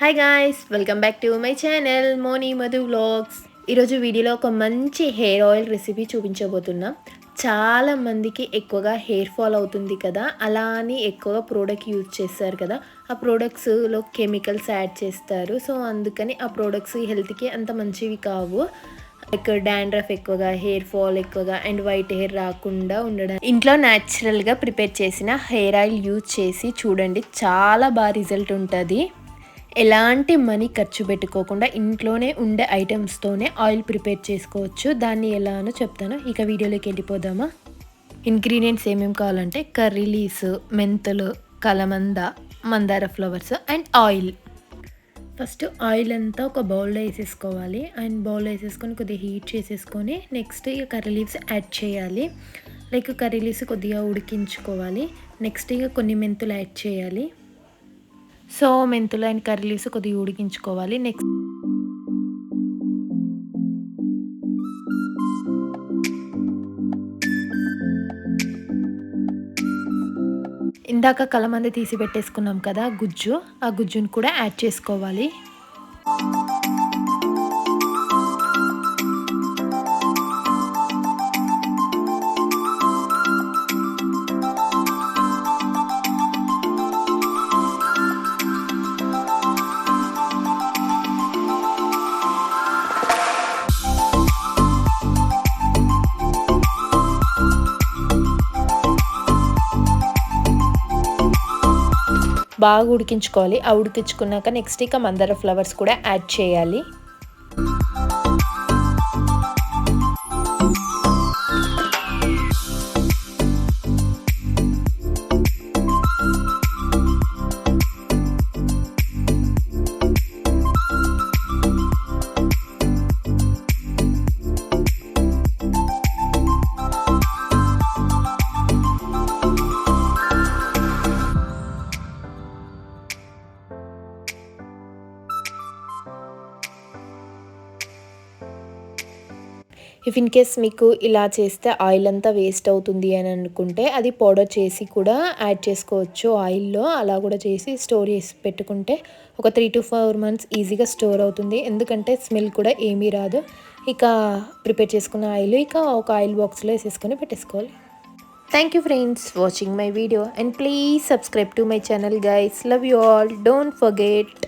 Hi guys welcome back to my channel Moni Madhu vlogs ఈరోజు వీడియోలో ఒక మంచి హెయిర్ ఆయిల్ రెసిపీ చూపించబోతున్నా. చాలా మందికి ఎక్కువగా హెయిర్ ఫాల్ అవుతుంది కదా అలా అని ఎక్కువగా ప్రోడక్ట్ యూజ్ చేస్తారు కదా. ఆ ప్రోడక్ట్స్లో కెమికల్స్ యాడ్ చేస్తారు. సో అందుకని ఆ ప్రోడక్ట్స్ హెల్త్కి అంత మంచివి కావు. లైక్ డాండ్రఫ్ ఎక్కువగా హెయిర్ ఫాల్ ఎక్కువగా అండ్ వైట్ హెయిర్ రాకుండా ఉండడం. ఇంట్లో న్యాచురల్గా ప్రిపేర్ చేసిన హెయిర్ ఆయిల్ యూజ్ చేసి చూడండి చాలా బాగా రిజల్ట్ ఉంటుంది. ఎలాంటి మనీ ఖర్చు పెట్టుకోకుండా ఇంట్లోనే ఉండే ఐటమ్స్తోనే ఆయిల్ ప్రిపేర్ చేసుకోవచ్చు. దాన్ని ఎలానో చెప్తాను. ఇక వీడియోలోకి వెళ్ళిపోదామా? ఇంగ్రీడియంట్స్ ఏమేమి కావాలంటే కర్రీ లీస్ మెంతులు కలమంద మందార flowers and oil first oil అంతా ఒక బౌల్లో వేసేసుకోవాలి. అండ్ బౌల్లో వేసేసుకొని కొద్దిగా హీట్ చేసేసుకొని నెక్స్ట్ ఇక కర్రీ లీవ్స్ యాడ్ చేయాలి. లైక్ కర్రీ లీవ్స్ కొద్దిగా ఉడికించుకోవాలి. నెక్స్ట్ ఇక కొన్ని మెంతులు యాడ్ చేయాలి. సో మెంతులు అండ్ కర్రీ లీవ్స్ కొద్దిగా ఉడికించుకోవాలి. నెక్స్ట్ ఇందాక కలమంది తీసి పెట్టేసుకున్నాం కదా గుజ్జు. ఆ గుజ్జును కూడా యాడ్ చేసుకోవాలి. బాగా ఉడికించుకోవాలి. ఆ ఉడికించుకున్నాక నెక్స్ట్ ఇక మందార ఫ్లవర్స్ కూడా యాడ్ చేయాలి. ఇఫ్ ఇన్ కేస్ మీకు ఇలా చేస్తే ఆయిల్ అంతా వేస్ట్ అవుతుంది అని అనుకుంటే అది పౌడర్ చేసి కూడా యాడ్ చేసుకోవచ్చు ఆయిల్లో అలా కూడా చేసి స్టోర్ చేసి పెట్టుకుంటే ఒక త్రీ టు ఫోర్ మంత్స్ ఈజీగా స్టోర్ అవుతుంది. ఎందుకంటే స్మెల్ కూడా ఏమీ రాదు. ఇక ప్రిపేర్ చేసుకున్న ఆయిల్ ఇక ఒక ఆయిల్ బాక్స్లో వేసేసుకొని పెట్టేసుకోవాలి. Thank you friends watching my video and please subscribe to my channel guys love you all don't forget